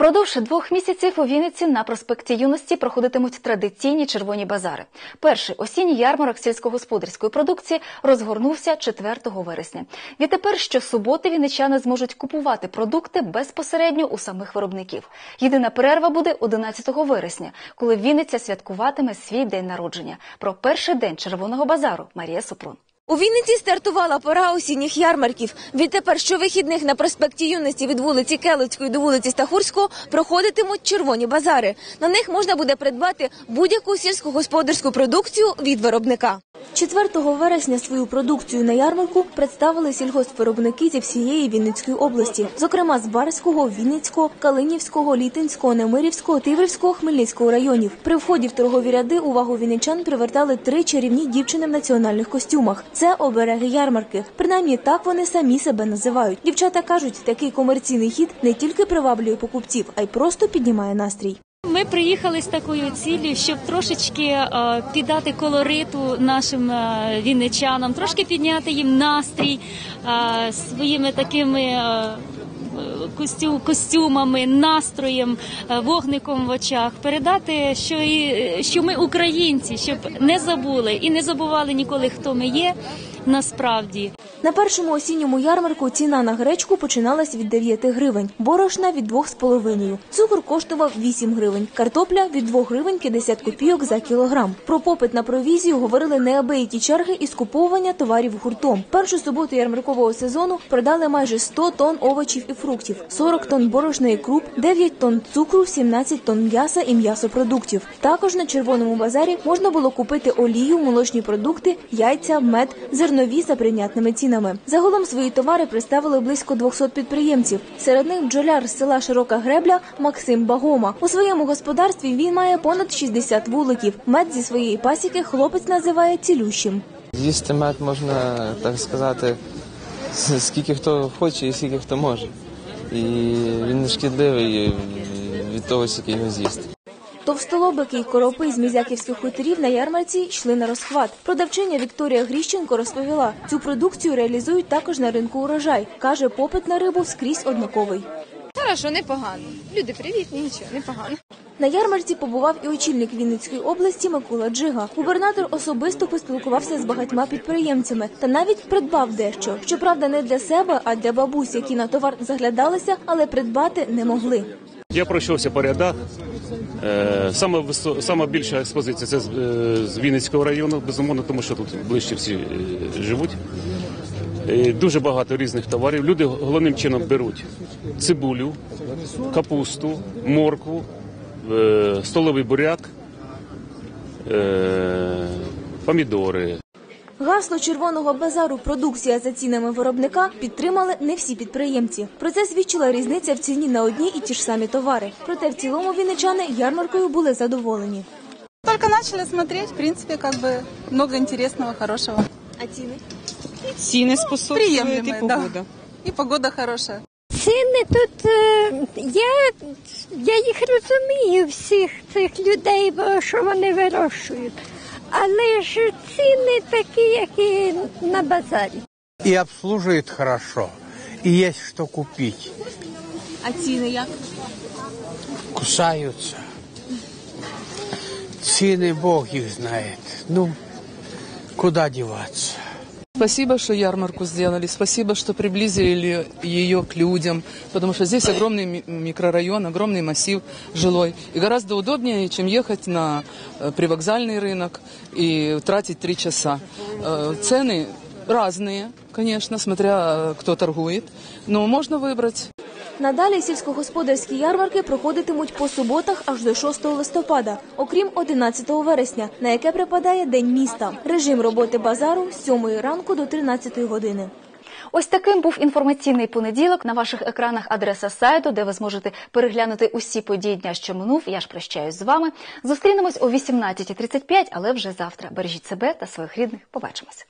Впродовж двох місяців у Вінниці на проспекті юності проходитимуть традиційні червоні базари. Перший осінній ярмарок сільськогосподарської продукції розгорнувся 4 вересня. Відтепер щосуботи вінничани зможуть купувати продукти безпосередньо у самих виробників. Єдина перерва буде 11 вересня, коли Вінниця святкуватиме свій день народження. Про перший день червоного базару Марія Супрун. У Вінниці стартувала пора осінніх ярмарків. Відтепер щовихідних на проспекті Юності від вулиці Келицької до вулиці Стахурського проходитимуть червоні базари. На них можна буде придбати будь-яку сільськогосподарську продукцію від виробника. 4 вересня свою продукцію на ярмарку представили сільгоспвиробники зі всієї Вінницької області, зокрема з Барського, Вінницького, Калинівського, Літинського, Немирівського, Тиврівського, Хмельницького районів. При вході в торгові ряди увагу вінничан привертали три чарівні дівчини в національних костюмах. Це обереги ярмарки. Принаймні так вони самі себе називають. Дівчата кажуть, такий комерційний хід не тільки приваблює покупців, а й просто піднімає настрій. Ми приїхали з такою ціллю, щоб трошечки е, піддати колориту нашим е, вінничанам, трошки підняти їм настрій е, своїми такими. Костюмами, настроєм, вогником в очах, передати, що і що ми українці, щоб не забули і не забували ніколи, хто ми є насправді. На першому осінньому ярмарку ціна на гречку починалась від 9 гривень, борошна від 2,5. Цукор коштував 8 гривень, картопля від 2 гривень 50 копійок за кілограм. Про попит на провізію говорили неабиякі черги і скуповування товарів гуртом. Першу суботу ярмаркового сезону продали майже 100 тонн овочів і фруктів, 40 тонн борошної круп, 9 тонн цукру, 17 тонн м'яса і м'ясопродуктів. Також на червоному базарі можна було купити олію, молочні продукти, яйця, мед, зернові за прийнятними цінами. Загалом свої товари представили близько 200 підприємців. Серед них бджоляр з села Широка Гребля Максим Багома. У своєму господарстві він має понад 60 вуликів. Мед зі своєї пасіки хлопець називає цілющим. Їсти мед можна, так сказати, скільки хто хоче і скільки хто може. І він не шкідливий від того, скільки його з'їсти. Товстолобики й коропи з мізяківських хуторів на ярмарці йшли на розхват. Продавчиня Вікторія Гріщенко розповіла, цю продукцію реалізують також на ринку урожай. Каже, попит на рибу скрізь однаковий. Хорошо, непогано. Люди привітні, нічого, непогано. На ярмарці побував і очільник Вінницької області Микола Джига. Губернатор особисто поспілкувався з багатьма підприємцями та навіть придбав дещо. Щоправда, не для себе, а для бабусь, які на товар заглядалися, але придбати не могли. Я пройшовся по рядах. Е, Саме, сама більша експозиція це з, е, Вінницького району, безумовно, тому що тут ближче всі е, живуть. Дуже багато різних товарів. Люди головним чином беруть цибулю, капусту, моркву, столовий буряк, помідори. Гасло червоного базару продукція за цінами виробника підтримали не всі підприємці. Про це свідчила різниця в ціні на одні і ті ж самі товари. Проте в цілому вінничани ярмаркою були задоволені. Только начали смотреть, в принципе, как бы много интересного, хорошего. А ціни? Ціни способствують і погода. да. И погода хорошая. Ціни тут е, я, я їх розумію, всіх цих людей, бо що вони вирощують. Але ж ціни такі, як і на базарі. и обслужують хорошо, и есть что купить. А ціни як? Кусаются. Ціни Бог их знает. Ну, куда деваться? Спасибо, что ярмарку сделали, спасибо, что приблизили ее к людям, потому что здесь огромный ми- микрорайон, огромный массив жилой. И гораздо удобнее, чем ехать на э, привокзальный рынок и тратить три часа. Э, Цены разные, конечно, смотря э, кто торгует, но можно выбрать. Надалі сільськогосподарські ярмарки проходитимуть по суботах аж до 6 листопада, окрім 11 вересня, на яке припадає День міста. Режим роботи базару з 7 ранку до 13 години. Ось таким був інформаційний понеділок. На ваших екранах адреса сайту, де ви зможете переглянути усі події дня, що минув. Я ж прощаюсь з вами. Зустрінемось о 18.35, але вже завтра. Бережіть себе та своїх рідних. Побачимося.